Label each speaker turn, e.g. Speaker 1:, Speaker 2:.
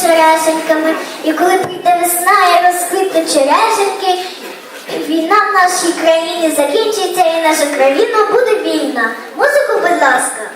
Speaker 1: черешеньками. І коли прийде весна і розквітнуть черешеньки, війна в нашій країні закінчиться і наша країна буде вільна. Музику, будь ласка.